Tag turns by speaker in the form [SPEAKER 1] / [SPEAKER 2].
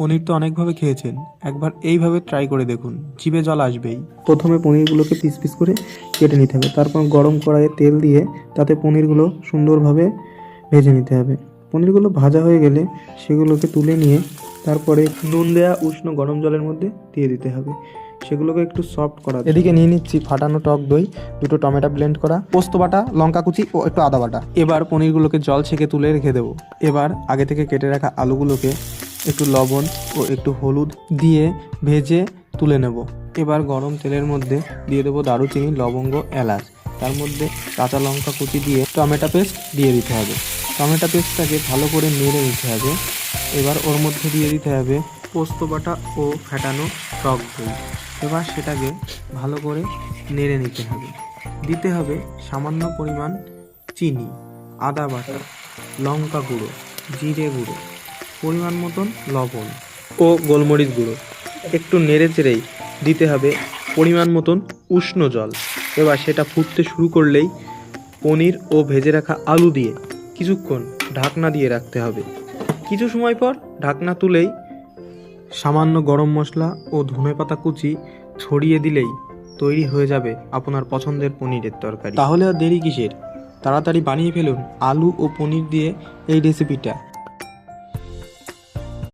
[SPEAKER 1] পনির তো অনেকভাবে খেয়েছেন একবার এইভাবে ট্রাই করে দেখুন জিভে জল আসবেই।
[SPEAKER 2] প্রথমে পনিরগুলোকে পিস পিস করে কেটে নিতে হবে তারপর গরম কড়াইয়ে তেল দিয়ে তাতে পনিরগুলো সুন্দরভাবে ভেজে নিতে হবে। পনিরগুলো ভাজা হয়ে গেলে সেগুলোকে তুলে নিয়ে তারপরে নুন দেওয়া উষ্ণ গরম জলের মধ্যে দিয়ে দিতে হবে। সেগুলোকে একটু সফট করা এদিকে নিয়ে নিচ্ছি ফাটানো টক দই দুটো টমেটো ব্লেন্ড করা পোস্ত বাটা লঙ্কা কুচি ও একটু আদা বাটা।
[SPEAKER 1] এবার পনিরগুলোকে জল ছেঁকে তুলে রেখে দেবো। এবার আগে থেকে কেটে রাখা আলুগুলোকে একটু লবণ ও একটু হলুদ দিয়ে ভেজে তুলে নেব। এবার গরম তেলের মধ্যে দিয়ে দেবো দারুচিনি, লবঙ্গ, এলাচ। তার মধ্যে কাঁচা লঙ্কা কুচি দিয়ে টমেটো পেস্ট দিয়ে দিতে হবে। টমেটো পেস্টটাকে ভালো করে নেড়ে নিতে হবে। এবার ওর মধ্যে দিয়ে দিতে হবে পোস্ত বাটা ও ফেটানো টক দই। এবার সেটাকে ভালো করে নেড়ে নিতে হবে। দিতে হবে সামান্য পরিমাণ চিনি, আদা বাটা, লঙ্কা গুঁড়ো, জিরে গুঁড়ো। পরিমাণ মতন লবণ। ও গোলমরিচ গুঁড়ো। একটু নেড়ে চেড়েই দিতে হবে পরিমাণ মতন উষ্ণ জল। এবার সেটা ফুটতে শুরু করলেই পনির ও ভেজে রাখা আলু দিয়ে কিছুক্ষণ ঢাকনা দিয়ে রাখতে হবে। কিছু সময় পর ঢাকনা তুলেই সামান্য গরম মশলা ও ধনেপাতা কুচি ছড়িয়ে দিলেই তৈরি হয়ে যাবে আপনার পছন্দের পনিরের তরকারি। তাহলে আর দেরি কিসের? তাড়াতাড়ি বানিয়ে ফেলুন আলু ও পনির দিয়ে এই রেসিপিটা